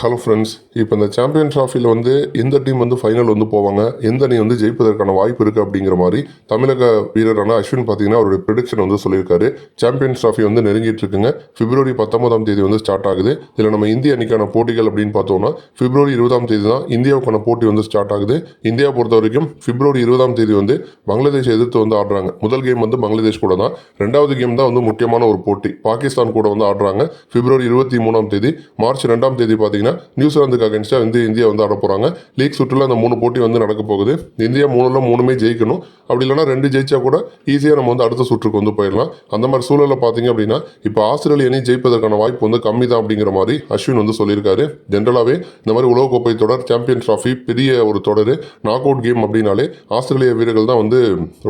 Hello friends இப்போ இந்த champion ட்ராஃபியில் வந்து எந்த டீம் வந்து ஃபைனல் வந்து போவாங்க எந்த அணி வந்து ஜெயிப்பதற்கான வாய்ப்பு இருக்குது அப்படிங்கிற மாதிரி தமிழக வீரரான அஸ்வின் பார்த்தீங்கன்னா அவருடைய ப்ரிடிக்ஷன் வந்து சொல்லியிருக்காரு. சாம்பியன்ஸ் ட்ராஃபி வந்து நெருங்கிட்டு இருக்குங்க. பிப்ரவரி பத்தொன்பதாம் தேதி வந்து ஸ்டார்ட் ஆகுது. இதில் நம்ம இந்திய அணிக்கான போட்டிகள் அப்படின்னு பார்த்தோம்னா பிப்ரவரி இருபதாம் தேதி தான் இந்தியாவுக்கான போட்டி வந்து ஸ்டார்ட் ஆகுது. இந்தியா பொறுத்த வரைக்கும் பிப்ரவரி இருபதாம் தேதி வந்து பங்களாதேஷ் எதிர்த்து வந்து ஆடுறாங்க. முதல் கேம் வந்து பங்களாதேஷ் கூட தான். ரெண்டாவது கேம் தான் வந்து முக்கியமான ஒரு போட்டி. பாகிஸ்தான் கூட வந்து ஆடுறாங்க. பிப்ரவரி இருபத்தி மூணாம் தேதி. மார்ச் ரெண்டாம் தேதி பார்த்தீங்கன்னா நியூசிலாந்துக்கு அகேன்ஸ்டாக வந்து இந்தியா வந்து ஆட போகிறாங்க லீக் சுற்றில் அந்த மூணு போட்டி வந்து நடக்க போகுது. இந்தியா மூணுல மூணுமே ஜெயிக்கணும். அப்படி இல்லைன்னா ரெண்டு ஜெயிச்சா கூட ஈஸியாக நம்ம வந்து அடுத்த சுற்றுக்கு வந்து போயிடலாம். அந்த மாதிரி சூழலில் பார்த்தீங்க அப்படின்னா இப்போ ஆஸ்திரேலிய அணி ஜெயிப்பதற்கான வாய்ப்பு வந்து கம்மி தான் அப்படிங்கிற மாதிரி அஸ்வின் வந்து சொல்லியிருக்காரு. ஜென்ரலாகவே இந்த மாதிரி உலகக்கோப்பை தொடர் சாம்பியன் ட்ராஃபி பெரிய ஒரு தொடர் நாக் அவுட் கேம் அப்படின்னாலே ஆஸ்திரேலிய வீரர்கள் தான் வந்து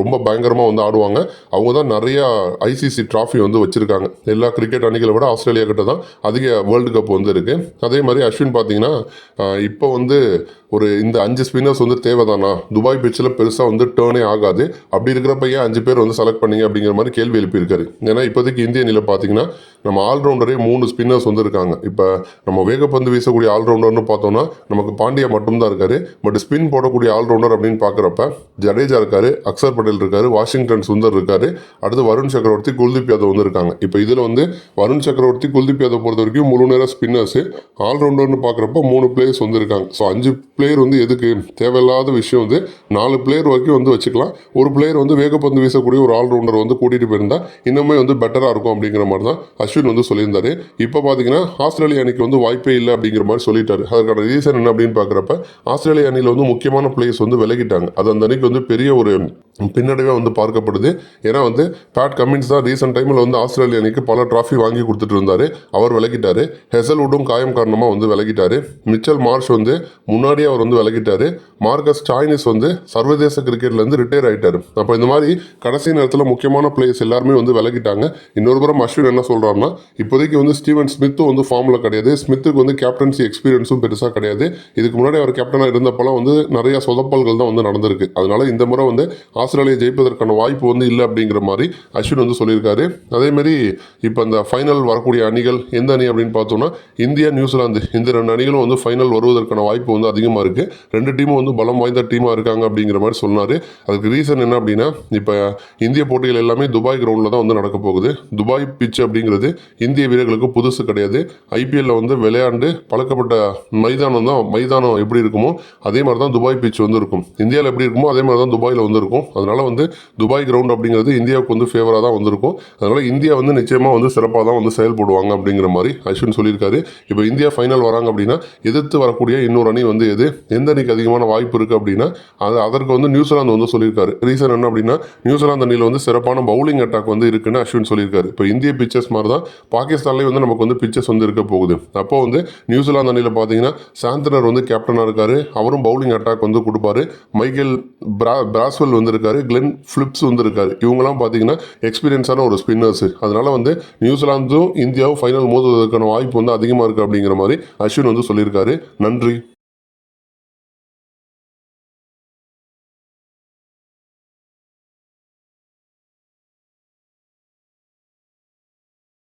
ரொம்ப பயங்கரமாக வந்து ஆடுவாங்க. அவங்க தான் நிறையா ஐசிசி ட்ராஃபி வந்து வச்சுருக்காங்க. எல்லா கிரிக்கெட் அணிகளை விட ஆஸ்திரேலியா கிட்ட தான் அதிக வேர்ல்டு கப் வந்து இருக்குது அதே மாதிரி அஸ்வின் பார்த்தீங்கன்னா இப்போ வந்து ஒரு இந்த அஞ்சு ஸ்பின்னர்ஸ் வந்து தேவைதானா? துபாய் பிச்சில் பெருசாக வந்து டேர்னே ஆகாது. அப்படி இருக்கிறப்ப ஏன் அஞ்சு பேர் வந்து செலக்ட் பண்ணீங்க அப்படிங்கிற மாதிரி கேள்வி எழுப்பியிருக்காரு. ஏன்னா இப்போதைக்கு இந்திய நிலை பார்த்தீங்கன்னா நம்ம ஆல்ரவுண்டரே மூணு ஸ்பின்னர்ஸ் வந்து இருக்காங்க. இப்போ நம்ம வேகப்பந்து வீசக்கூடிய ஆல்ரவுண்டர்னு பார்த்தோம்னா நமக்கு பாண்டியா மட்டும்தான் இருக்காரு. பட் ஸ்பின் போடக்கூடிய ஆல்ரவுண்டர் அப்படின்னு பார்க்குறப்ப ஜடேஜா இருக்காரு அக்சர் பட்டேல் இருக்காரு வாஷிங்டன் சுந்தர் இருக்காரு. அடுத்து வருண் சக்கரவர்த்தி குல்தீப் யாதவ் வந்து இருக்காங்க. இப்போ இதில் வந்து வருண் சக்கரவர்த்தி குல்தீப் யாதவ் பொறுத்த வரைக்கும் முழு நேர ஸ்பின்னர்ஸ் ஆல்ரவுண்டர் ஆல்ரவுண்டர்னு பார்க்குறப்ப மூணு பிளேயர்ஸ் வந்து இருக்காங்க ஸோ அஞ்சு பிளேயர் வந்து எதுக்கு? தேவையில்லாத விஷயம் வந்து நாலு பிளேயர் வரைக்கும் வந்து வச்சுக்கலாம். ஒரு பிளேயர் வந்து வேகப்பந்து வீசக்கூடிய ஒரு ஆல்ரவுண்டர் வந்து கூட்டிகிட்டு போயிருந்தால் இன்னுமே வந்து பெட்டராக இருக்கும் அப்படிங்கிற மாதிரி தான் அஸ்வின் வந்து சொல்லியிருந்தாரு. இப்போ பார்த்தீங்கன்னா ஆஸ்திரேலிய அணிக்கு வந்து வாய்ப்பே இல்லை அப்படிங்கிற மாதிரி சொல்லிட்டாரு. அதற்கான ரீசன் என்ன அப்படின்னு பார்க்குறப்ப ஆஸ்திரேலிய அணியில் வந்து முக்கியமான பிளேயர்ஸ் வந்து விலகிட்டாங்க. அது அந்த அணிக்கு வந்து பெரிய ஒரு பின்னடைவாக வந்து பார்க்கப்படுது. ஏன்னா வந்து பேட் கமின்ஸ் தான் ரீசெண்ட் டைமில் வந்து ஆஸ்திரேலிய அணிக்கு பல ட்ராஃபி வாங்கி கொடுத்துட்டு இருந்தார். அவர் விலகிட்டார். ஹெசல்வுட்டும் காயம் காரணமாக வந்து விலகிட்டார். மிச்சல் மார்ஷ் வந்து முன்னாடியே அவர் வந்து விலகிட்டார். மார்க்கஸ் சாய்னிஸ் வந்து சர்வதேச கிரிக்கெட்லேருந்து ரிட்டையர் ஆகிட்டார் அப்போ இந்த மாதிரி கடைசி நேரத்தில் முக்கியமான பிளேயர்ஸ் எல்லாருமே வந்து விலகிட்டாங்க. இன்னொரு புறம் அஸ்வின் என்ன சொல்கிறாருன்னா இப்போதைக்கு வந்து ஸ்டீவன் ஸ்மித்தும் வந்து ஃபார்மில் கிடையாது. ஸ்மித்துக்கு வந்து கேப்டன்சி எக்ஸ்பீரியன்ஸும் பெருசாக கிடையாது. இதுக்கு முன்னாடி அவர் கேப்டனாக இருந்தப்போலாம் வந்து நிறைய சொதப்பல்கள் தான் வந்து நடந்திருக்கு. அதனால இந்த முறை வந்து ஆஸ்திரேலியா ஜெயிப்பதற்கான வாய்ப்பு வந்து இல்லை அப்படிங்கிற மாதிரி அஸ்வின் வந்து சொல்லியிருக்காரு. அதேமாரி இப்போ அந்த ஃபைனல் வரக்கூடிய அணிகள் எந்த அணி அப்படின்னு பார்த்தோம்னா இந்தியா நியூசிலாந்து இந்த ரெண்டு அணிகளும் வந்து ஃபைனல் வருவதற்கான வாய்ப்பு வந்து அதிகமாக இருக்குது ரெண்டு டீமும் வந்து பலம் வாய்ந்த டீமாக இருக்காங்க அப்படிங்கிற மாதிரி சொன்னார். அதுக்கு ரீசன் என்ன அப்படின்னா இப்போ இந்திய போட்டிகள் எல்லாமே துபாய் கிரவுண்டில் தான் வந்து நடக்க போகுது. துபாய் பிச் அப்படிங்கிறது இந்திய வீரர்களுக்கு புதுசு கிடையாது. ஐபிஎல்ல வந்து விளையாண்டு பழக்கப்பட்ட மைதானம் தான் மைதானம் எப்படி இருக்குமோ அதே மாதிரி தான் துபாய் பிச் வந்து இருக்கும். இந்தியாவில் எப்படி இருக்குமோ அதே மாதிரி தான் துபாயில் வந்து இருக்கும். அதனால் வந்து துபாய் கிரவுண்ட் அப்படிங்கிறது இந்தியாவுக்கு வந்து ஃபேவராக தான் வந்திருக்கும். அதனால் இந்தியா வந்து நிச்சயமாக வந்து சிறப்பாக தான் வந்து செயல்படுவாங்க அப்படிங்கிற மாதிரி அஸ்வின் சொல்லியிருக்காரு. இப்போ இந்தியா ஃபைனல் வராங்க அப்படின்னா எதிர்த்து வரக்கூடிய இன்னொரு அணி வந்து எது? எந்த அணிக்கு அதிகமான வாய்ப்பு இருக்குது அப்படின்னா அது அதற்கு வந்து நியூசிலாந்து வந்து சொல்லியிருக்காரு. ரீசன் என்ன அப்படின்னா நியூசிலாந்து அணியில் வந்து சிறப்பான பவுலிங் அட்டாக் வந்து இருக்குன்னு அஸ்வின் சொல்லியிருக்காரு. இப்போ இந்திய பிச்சர்ஸ் மாதிரி தான் பாகிஸ்தான்லேயும் வந்து நமக்கு வந்து பிச்சர்ஸ் வந்து இருக்க போகுது. அப்போ வந்து நியூசிலாந்து அணியில் பார்த்தீங்கன்னா சாந்தனர் வந்து கேப்டனாக இருக்காரு. அவரும் பவுலிங் அட்டாக் வந்து கொடுப்பாரு. மைக்கேல் பிரா பிராஸ்வெல் வந்து இருக்காரு கிளென் ஃபிலிப்ஸ் வந்து இருக்காரு இவங்கெல்லாம் பார்த்தீங்கன்னா எக்ஸ்பீரியன்ஸான ஒரு ஸ்பின்னர்ஸ் அதனால வந்து நியூசிலாந்தும் இந்தியாவும் ஃபைனல் மோதுவதற்கான வாய்ப்பு வந்து அதிகமாக இருக்குது அப்படிங்கிற மாதிரி அஸ்வின் வந்து சொல்லியிருக்காரு. நன்றி.